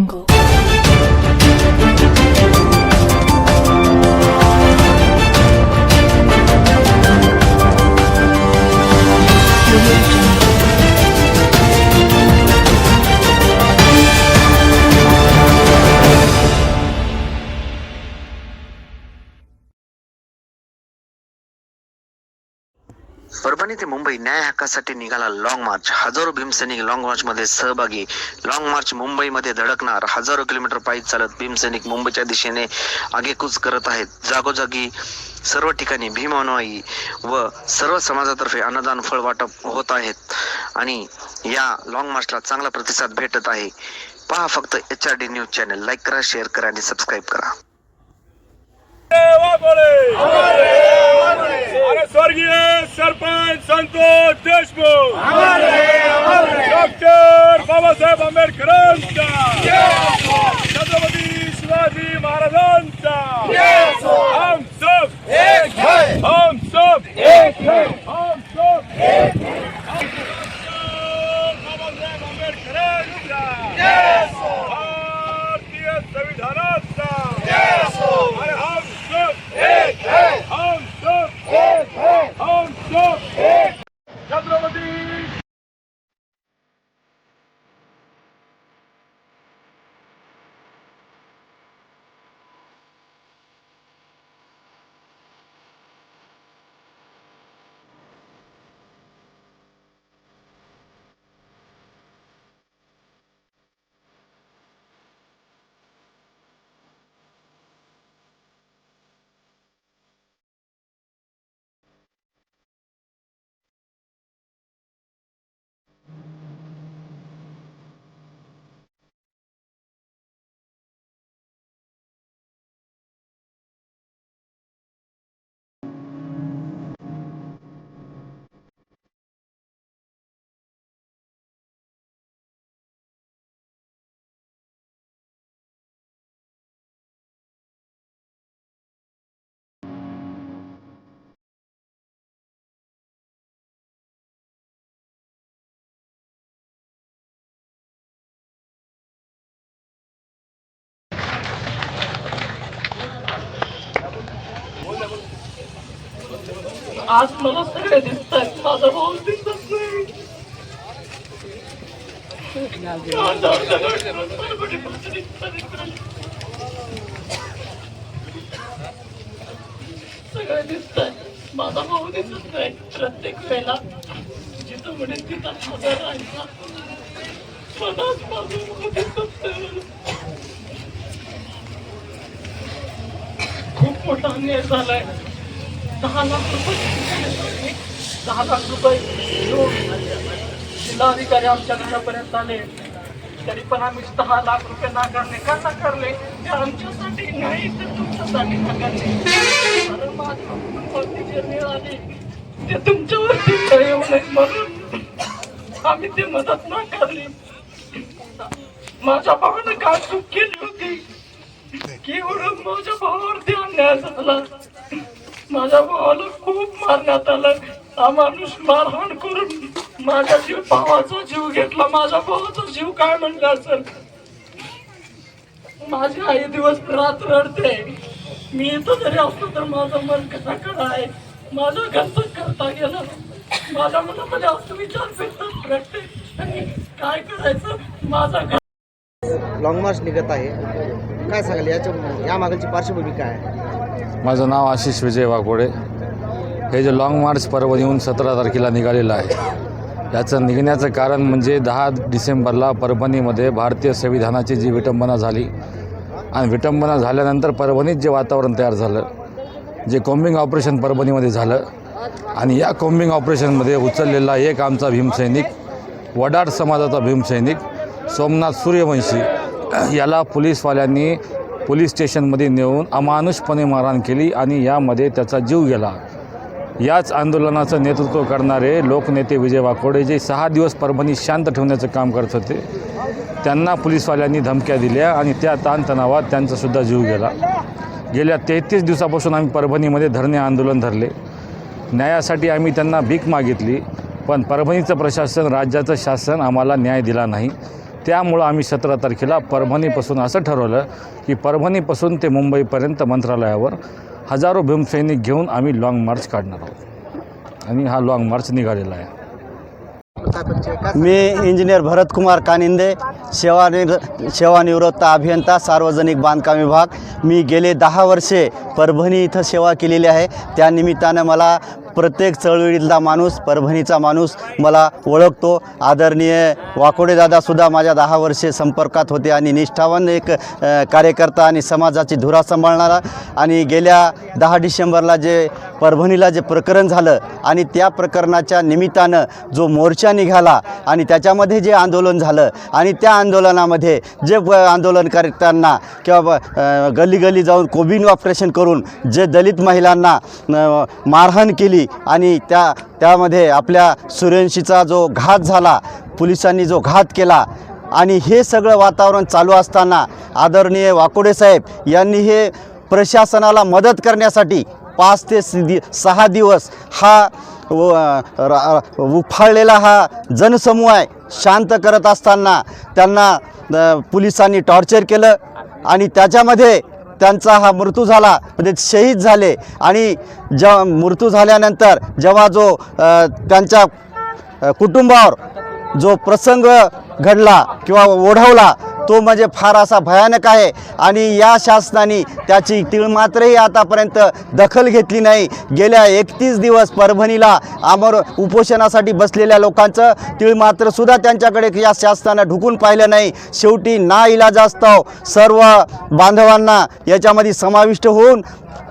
Angle. Parbhani ते मुंबई. न्याय हक्कासाठी निघाला लॉंग मार्च हजारो भीमसैनिक लॉंग मार्च मध्ये सहभागी. लॉंग मार्च मुंबईमध्ये धडकणार. हजारो किलोमीटर पायी चालत भीमसैनिक मुंबईच्या दिशेने आगेकूच करत आहेत. जागोजागी सर्व ठिकाणी भीम अनुयायी व सर्व समाजातर्फे अन्नदान फळ वाटप होत आहेत. आणि या लॉंग मार्चला चांगला प्रतिसाद भेटत आहे. पहा फक्त H R D news channel like करा शेअर करा आणि सबस्क्राईब करा. वाघोले अरे स्वर्गीय सरपंच संतोष देशमुख डॉक्टर बाबासाहेब आंबेडकरांचा छत्रपती शिवाजी महाराजांचा हम सब हम सब हम सब बाबासाहेब आंबेडकरांचा भारतीय संविधानाचा अरे हम सब हम सब हम सब छत्रपती आज मला सगळे दिसतात माझा भाऊ दिसत नाही. माझा सगळे परभणीपासून इथपर्यंत. दिसतात माझा भाऊ दिसत नाही प्रत्येक वेळेला. जिथं म्हणेल तिथं हजर राहायचा मलाच माझा भाऊ दिसत नाही. खूप मोठा अन्याय झालाय. दहा लाख रुपये. दहा लाख रुपये. जिल्हाधिकारी आमच्या घरापर्यंत आले. तरी पण आम्ही दहा लाख रुपये नाकारले का नाकारले ते आमच्यासाठी नाही तर तुमच्यासाठी नाकारले कारण माझ्या जे वेळ आली. ते तुमच्यावरती वेळ येऊ नये म्हणून आम्ही ते मदत नाकारली माझ्या भावानं काय चूक केली होती. की एवढं माझ्या भावावरती अन्याय झाला. माझ्या भावाला खूप मारण्यात आलं. हा माणूस मारहाण करून माझ्या जीव भावाचा जीव घेतला. माझ्या भावाचा जीव काय म्हणला असेल? माझी आई दिवस रात रडते. मी इथं जरी असलो तर माझं मन कसाकडं आहे माझं घरचं करता गेलं. माझ्या मनामध्ये असं विचार फिरतात रडते. काय करायचं? माझा घर लॉंग मार्च निघत आहे. काय सांगाल? याच्या या मागची पार्श्वभूमी काय? आहे माझं नाव आशिष विजय वाघोडे. हे जे लाँग मार्च परभणीहून सतरा तारखेला निघालेलं आहे याचं निघण्याचं कारण म्हणजे दहा डिसेंबरला परभणीमध्ये भारतीय संविधानाची जी विटंबना झाली आणि विटंबना झाल्यानंतर परभणीत जे वातावरण तयार झालं जे कॉम्बिंग ऑपरेशन परभणीमध्ये झालं आणि या कॉम्बिंग ऑपरेशनमध्ये उचललेला एक आमचा भीमसैनिक वडार समाजाचा भीमसैनिक सोमनाथ सूर्यवंशी याला पोलीसवाल्यांनी पोलीस स्टेशनमध्ये नेऊन अमानुषपणे मारहाण केली आणि यामध्ये त्याचा जीव गेला. याच आंदोलनाचं नेतृत्व करणारे लोकनेते विजय वाकोडे जे सहा दिवस परभणी शांत ठेवण्याचं काम करत होते त्यांना पोलीसवाल्यांनी धमक्या दिल्या आणि त्या ताणतणावात त्यांचासुद्धा जीव गेला. गेल्या तेहतीस दिवसापासून आम्ही परभणीमध्ये धरणे आंदोलन धरले. न्यायासाठी आम्ही त्यांना भीक मागितली पण परभणीचं प्रशासन राज्याचं शासन आम्हाला न्याय दिला नाही. त्यामुळं आम्ही सतरा तारखेला परभणीपासून असं ठरवलं की परभणीपासून ते मुंबईपर्यंत मंत्रालयावर हजारो भीमसैनिक घेऊन आम्ही लाँग मार्च काढणार आहोत. आणि हा लाँग मार्च निघालेला आहे. मी इंजिनियर भरतकुमार कानिंदे सेवानिर सेवानिवृत्त अभियंता सार्वजनिक बांधकाम विभाग. मी गेले दहा वर्षे परभणी इथं सेवा केलेली आहे. त्यानिमित्तानं मला प्रत्येक चळवळीतला माणूस परभणीचा माणूस मला ओळखतो. आदरणीय वाकोडे दादासुद्धा माझ्या दहा वर्षे संपर्कात होते आणि निष्ठावान एक कार्यकर्ता आणि समाजाची धुरा सांभाळणारा आणि गेल्या दहा डिसेंबरला जे परभणीला जे प्रकरण झालं आणि त्या प्रकरणाच्या निमित्तानं जो मोर्चा निघाला आणि त्याच्यामध्ये जे आंदोलन झालं आणि त्या आंदोलनामध्ये जे ब- आंदोलन करताना किंवा गली गली गल्ली गल्ली जाऊन कोबिन ऑपरेशन करून जे दलित महिलांना मारहाण केली आणि त्या त्यामध्ये आपल्या सूर्यवंशीचा जो घात झाला पोलिसांनी जो घात केला आणि हे सगळं वातावरण चालू असताना आदरणीय वाकोडे साहेब यांनी हे प्रशासनाला मदत करण्यासाठी पाच ते दि सहा दिवस हा उफाळलेला हा जनसमूह आहे शांत करत असताना त्यांना पोलिसांनी टॉर्चर केलं आणि त्याच्यामध्ये त्यांचा हा मृत्यू झाला. म्हणजे शहीद झाले. आणि जेव्हा मृत्यू झाल्यानंतर जेव्हा जो त्यांच्या कुटुंबावर जो प्रसंग घडला किंवा ओढवला तो म्हणजे फार असा भयानक आहे. आणि या शासनाने त्याची तिळमात्रही आतापर्यंत दखल घेतली नाही. गेल्या एकतीस दिवस परभणीला आमर उपोषणासाठी बसलेल्या लोकांचं तिळमात्रसुद्धा त्यांच्याकडे या शासनानं ढुकून पाहिलं नाही. शेवटी ना इलाजास्तव सर्व बांधवांना याच्यामध्ये समाविष्ट होऊन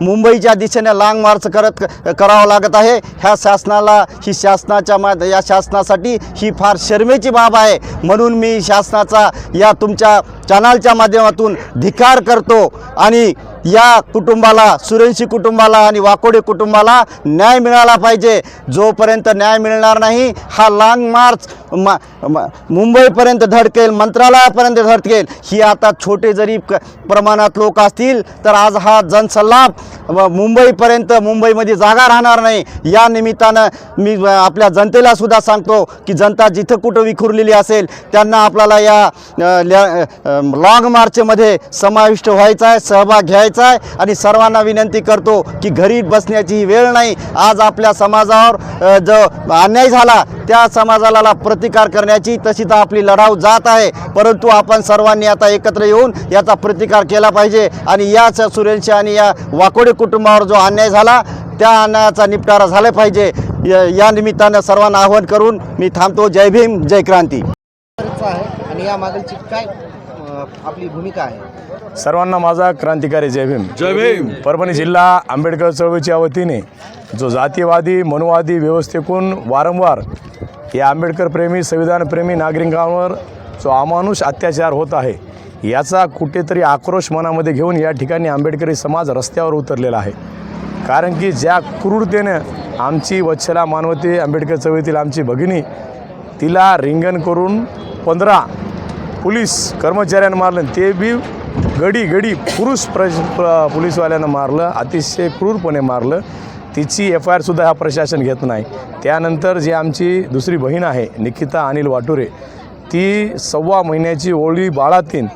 मुंबईच्या दिशेने लांग मार्च करत करावं लागत आहे. ह्या शासनाला ही शासनाच्या मा या शासनासाठी ही फार शर्मेची बाब आहे. म्हणून मी शासनाचा या तुमच्या चॅनलच्या माध्यमातून धिकार करतो आणि या कुटुंबाला सुरेंशी कुटुंबाला आणि वाकोडे कुटुंबाला न्याय मिळाला पाहिजे. जोपर्यंत न्याय मिळणार नाही हा लाँग मार्च म म- मुंबईपर्यंत धडकेल मंत्रालयापर्यंत धडकेल. ही आता छोटे जरी क प्रमाणात लोक असतील तर आज हा जनसल्लाप व मुंबईपर्यंत मुंबईमध्ये जागा राहणार नाही. या निमित्तानं मी आपल्या जनतेला सुद्धा सांगतो की जनता जिथं कुठं विखुरलेली असेल त्यांना आपल्याला या लॉंग लाँग मार्चमध्ये समाविष्ट व्हायचा आहे सहभाग घ्यायचा आहे आणि सर्वांना विनंती करतो की घरी बसण्याची ही वेळ नाही. आज आपल्या समाजावर जो अन्याय झाला त्या समाजाला प्रतिकार करण्याची तशी तर आपली लढाऊ जात आहे. परंतु आपण सर्वांनी आता एकत्र येऊन याचा प्रतिकार केला पाहिजे आणि याच सुरेंशी आणि या वाकोडे कुटुंबावर जो अन्याय झाला त्या अन्यायाचा निपटारा झाला पाहिजे. या निमित्तानं सर्वांना आवाहन करून मी थांबतो. जय भीम जय क्रांती. आणि या मागलची आपली भूमिका आहे? सर्वांना माझा क्रांतिकारी जय भीम. जय भीम. परभणी जिल्हा आंबेडकर चळवळीच्या वतीने जो जातीवादी मनुवादी व्यवस्थेतून वारंवार या आंबेडकर प्रेमी संविधानप्रेमी नागरिकांवर जो अमानुष अत्याचार होत आहे याचा कुठेतरी आक्रोश मनामध्ये घेऊन या ठिकाणी आंबेडकरी समाज रस्त्यावर उतरलेला आहे. कारण की ज्या क्रूरतेनं आमची वत्सला मानवती आंबेडकर चळवळीतील आमची भगिनी तिला रिंगण करून पंधरा पोलीस कर्मचाऱ्यांना मारलं ते बी गडी गडी पुरुष प्र पोलीसवाल्यानं मारलं अतिशय क्रूरपणे मारलं. तिची एफ आय आरसुद्धा हा प्रशासन घेत नाही. त्यानंतर जी आमची दुसरी बहीण आहे निकिता अनिल वाटुरे ती सव्वा महिन्याची ओळी बाळातीन.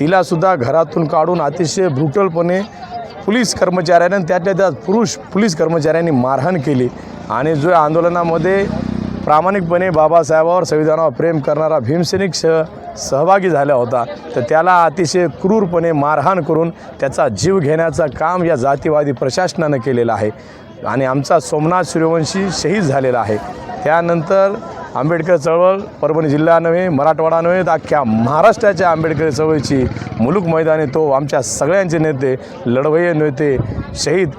तिलासुद्धा घरातून काढून अतिशय ब्रुटलपणे पोलीस कर्मचाऱ्यानं त्यातल्या त्यात पुरुष पोलीस कर्मचाऱ्यांनी मारहाण केली. आणि जो आंदोलनामध्ये प्रामाणिकपणे बाबासाहेबावर संविधानावर प्रेम करणारा भीमसैनिक सह सहभागी झाला होता. तर त्याला अतिशय क्रूरपणे मारहाण करून त्याचा जीव घेण्याचं काम या जातीवादी प्रशासनानं केलेलं आहे. आणि आमचा सोमनाथ सूर्यवंशी शहीद झालेला आहे. त्यानंतर आंबेडकर चळवळ परभणी जिल्हा नव्हे मराठवाडा नव्हे तर अख्ख्या महाराष्ट्राच्या आंबेडकर चळवळीची मुलूक मैदानी तो आमच्या सगळ्यांचे नेते लढवय्ये नेते शहीद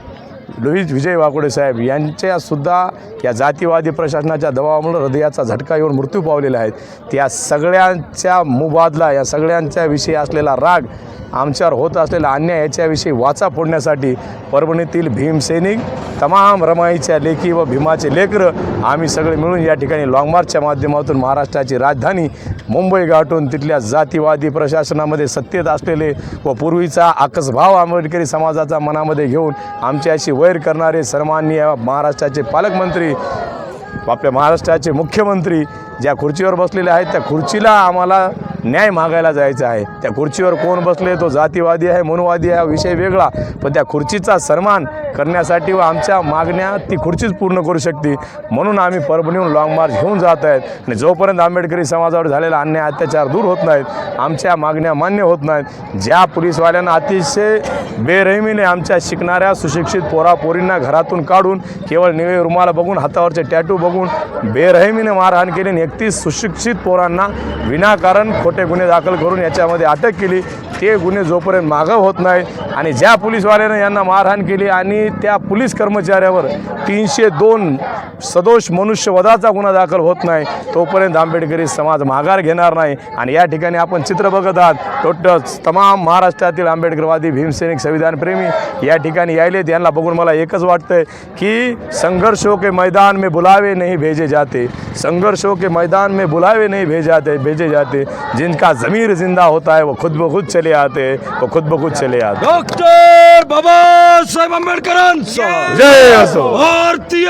लोहित विजय वाकोडे साहेब यांच्यासुद्धा या जातीवादी प्रशासनाच्या दबावामुळे हृदयाचा झटका येऊन मृत्यू पावलेले आहेत. त्या सगळ्यांच्या मुबादला या सगळ्यांच्या विषयी असलेला राग आमच्यावर होत असलेला अन्याय याच्याविषयी वाचा फोडण्यासाठी परभणीतील भीमसैनिक तमाम रमाईच्या लेखी व भीमाचे लेकरं आम्ही सगळे मिळून या ठिकाणी लाँग मार्चच्या माध्यमातून महाराष्ट्राची राजधानी मुंबई गाठून तिथल्या जातीवादी प्रशासनामध्ये सत्तेत असलेले व पूर्वीचा आकसभाव आंबेडकरी समाजाचा मनामध्ये घेऊन आमच्याशी वैर करणारे सन्माननीय महाराष्ट्राचे पालकमंत्री आपल्या महाराष्ट्राचे मुख्यमंत्री ज्या खुर्चीवर बसलेले आहेत त्या खुर्चीला आम्हाला न्याय मागायला जायचं आहे. त्या खुर्चीवर कोण बसले तो जातीवादी आहे मनुवादी आहे हा विषय वेगळा. पण त्या खुर्चीचा सन्मान करण्यासाठी व आमच्या मागण्या ती खुर्चीच पूर्ण करू शकते. म्हणून आम्ही परभणीहून लाँग मार्च घेऊन जात आहेत. आणि जोपर्यंत आंबेडकरी समाजावर झालेला अन्याय अत्याचार दूर होत नाहीत आमच्या मागण्या मान्य होत नाहीत. ज्या पोलीसवाल्यांना अतिशय बेरहिमीने आमच्या शिकणाऱ्या सुशिक्षित पोरापोरींना घरातून काढून केवळ निळे रुमाला बघून हातावरचे टॅटू बघून बेरहिमीने मारहाण केली आणि व्यक्ती सुशिक्षित पोरांना विनाकारण खोटे गुन्हे दाखल करून याच्यामध्ये अटक केली. ते गुन्हे जोपर्यंत मागं होत नाही आणि ज्या पोलीसवाल्यानं यांना मारहाण केली आणि त्या पोलीस कर्मचाऱ्यावर तीनशे दोन सदोष मनुष्यवधाचा गुन्हा दाखल होत नाही तोपर्यंत आंबेडकरी समाज माघार घेणार नाही. आणि या ठिकाणी आपण चित्र बघत आहात टोटल तमाम महाराष्ट्रातील आंबेडकरवादी भीमसैनिक संविधानप्रेमी या ठिकाणी यायलेत यांना बघून मला एकच वाटतंय की संघर्षो के मैदान में बुलावे नाही भेजे जाते. संघर्षो के मैदान में बुलावे नहीं भेजे जाते भेजे जाते। जिनका ज़मीर जिंदा होता है वो खुद ब खुद चले आते हैं वो खुद ब खुद चले आते। डॉक्टर बाबासाहेब आंबेडकरांचा विजय असो। भारतीय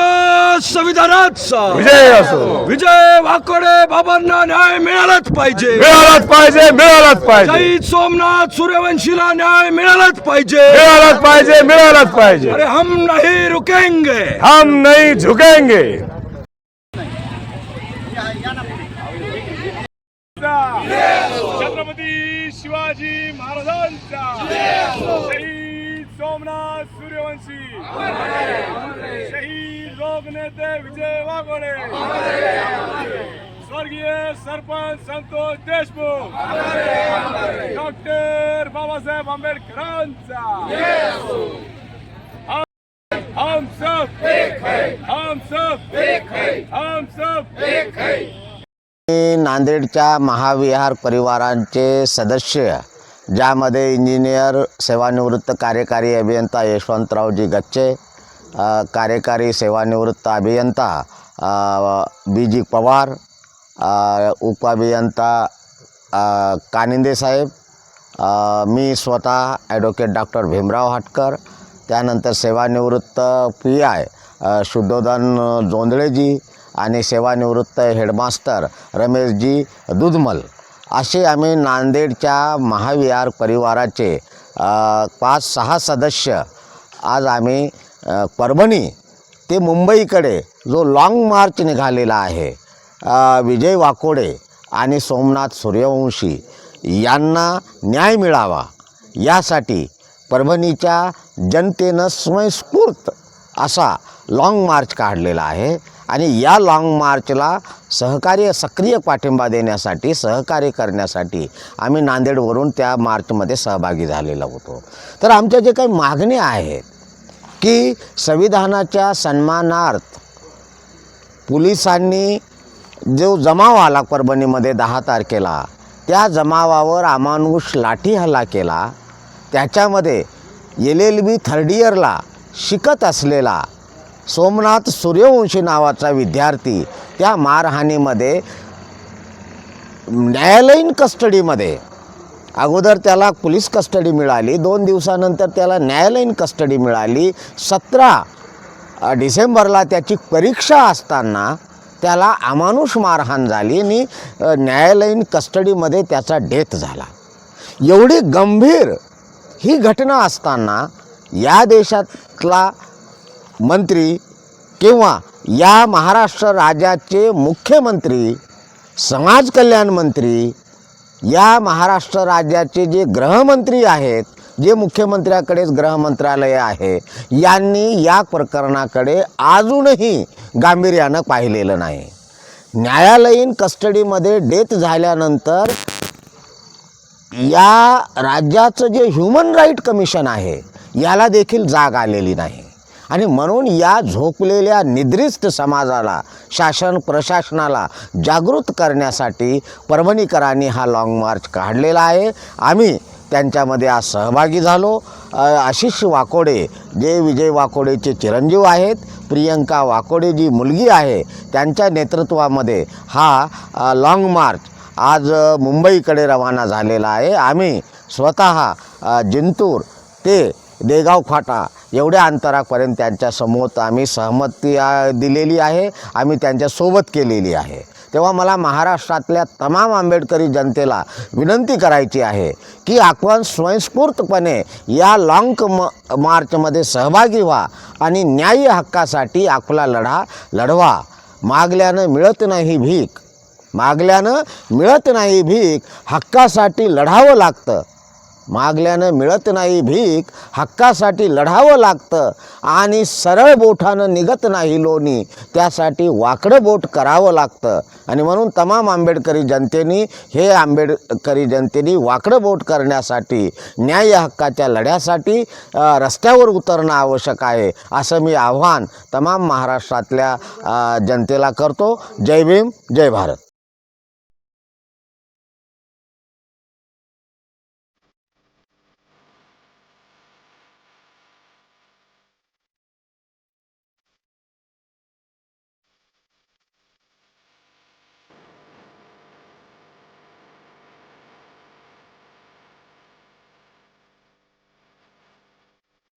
संविधानाचा विजय असो। विजय वाकोडे बाबांना न्याय मिळालाच पाहिजे। मिळालाच पाहिजे मिळालाच पाहिजे। सोमनाथ सूर्यवंशीला न्याय मिळालाच पाहिजे। मिळालाच पाहिजे मिळालाच पाहिजे। अरे हम नहीं रुकेंगे। हम नहीं झुकेंगे। छत्रपती शिवाजी महाराजांचा. शहीद सोमनाथ सूर्यवंशी. शहीद लोकनेते विजय वाघोडे. स्वर्गीय सरपंच संतोष देशमुख. डॉक्टर बाबासाहेब आंबेडकरांचा. हम सब हम सब हम सब मी नांदेडच्या महाविहार परिवारांचे सदस्य ज्यामध्ये इंजिनियर सेवानिवृत्त कार्यकारी अभियंता यशवंतरावजी गच्चे कार्यकारी सेवानिवृत्त अभियंता बी जी पवार उपअभियंता कानिंदे साहेब मी स्वतः ॲडव्होकेट डॉक्टर भीमराव हाटकर त्यानंतर सेवानिवृत्त पी आय शुद्धोधन जोंधळेजी आणि सेवानिवृत्त हेडमास्टर रमेशजी दुधमल. असे आम्ही नांदेडच्या महाविहार परिवाराचे पाच सहा सदस्य. आज आम्ही परभणी ते मुंबईकडे जो लाँग मार्च निघालेला आहे विजय वाकोडे आणि सोमनाथ सूर्यवंशी यांना न्याय मिळावा. यासाठी परभणीच्या जनतेनं स्वयंस्फूर्त असा लाँग मार्च काढलेला आहे. आणि या लाँग मार्चला सहकार्य सक्रिय पाठिंबा देण्यासाठी सहकार्य करण्यासाठी आम्ही नांदेडवरून त्या मार्चमध्ये सहभागी झालेलो होतो. तर आमच्या जे काही मागण्या आहेत की संविधानाच्या सन्मानार्थ पोलिसांनी जो जमाव आला परभणीमध्ये दहा तारखेला त्या जमावावर अमानुष लाठी हल्ला केला. त्याच्यामध्ये एल एल बी थर्ड इयरला शिकत असलेला सोमनाथ सूर्यवंशी नावाचा विद्यार्थी त्या मारहाणीमध्ये न्यायालयीन कस्टडीमध्ये. अगोदर त्याला पोलीस कस्टडी मिळाली दोन दिवसानंतर त्याला न्यायालयीन कस्टडी मिळाली. सतरा डिसेंबरला त्याची परीक्षा असताना त्याला अमानुष मारहाण झाली आणि न्यायालयीन कस्टडीमध्ये त्याचा डेथ झाला. एवढी गंभीर ही घटना असताना या देशातला मंत्री किंवा या महाराष्ट्र राज्याचे मुख्यमंत्री समाज कल्याण मंत्री या महाराष्ट्र राज्याचे जे गृहमंत्री आहेत जे मुख्यमंत्र्याकडेच गृहमंत्रालय आहे यांनी या प्रकरणाकडे अजूनही गांभीर्यानं पाहिलेलं नाही. न्यायालयीन कस्टडीमध्ये डेथ झाल्यानंतर या राज्याचं जे ह्युमन राईट कमिशन आहे याला देखील जाग आलेली नाही. आणि म्हणून या झोपलेल्या निद्रिस्त समाजाला शासन प्रशासनाला जागृत करण्यासाठी परभणीकरांनी हा लाँग मार्च काढलेला आहे. आम्ही त्यांच्यामध्ये आज सहभागी झालो. आशिष वाकोडे जे विजय वाकोडेचे चिरंजीव आहेत प्रियंका वाकोडे जी मुलगी आहे त्यांच्या नेतृत्वामध्ये हा लाँग मार्च आज मुंबईकडे रवाना झालेला आहे. आम्ही स्वतः जिंतूर ते देगाव फाटा एवढ्या अंतरापर्यंत त्यांच्यासमोर आम्ही सहमती दिलेली आहे. आम्ही त्यांच्यासोबत केलेली आहे. तेव्हा मला महाराष्ट्रातल्या तमाम आंबेडकरी जनतेला विनंती करायची आहे की आपण स्वयंस्फूर्तपणे या लॉंग म मार्चमध्ये सहभागी व्हा आणि न्याय्य हक्कासाठी आपला लढा लढवा. मागल्यानं मिळत नाही भीक. मागल्यानं मिळत नाही भीक. हक्कासाठी लढावं लागतं. मागल्यानं मिळत नाही भीक हक्कासाठी लढावं लागतं आणि सरळ बोठानं निघत नाही लोणी. त्यासाठी वाकडं बोट करावं लागतं. आणि म्हणून तमाम आंबेडकरी जनतेनी हे आंबेडकरी जनतेनी वाकडं बोट करण्यासाठी न्याय हक्काच्या लढ्यासाठी रस्त्यावर उतरणं आवश्यक आहे असं मी आव्हान तमाम महाराष्ट्रातल्या जनतेला करतो. जय भीम जय भारत.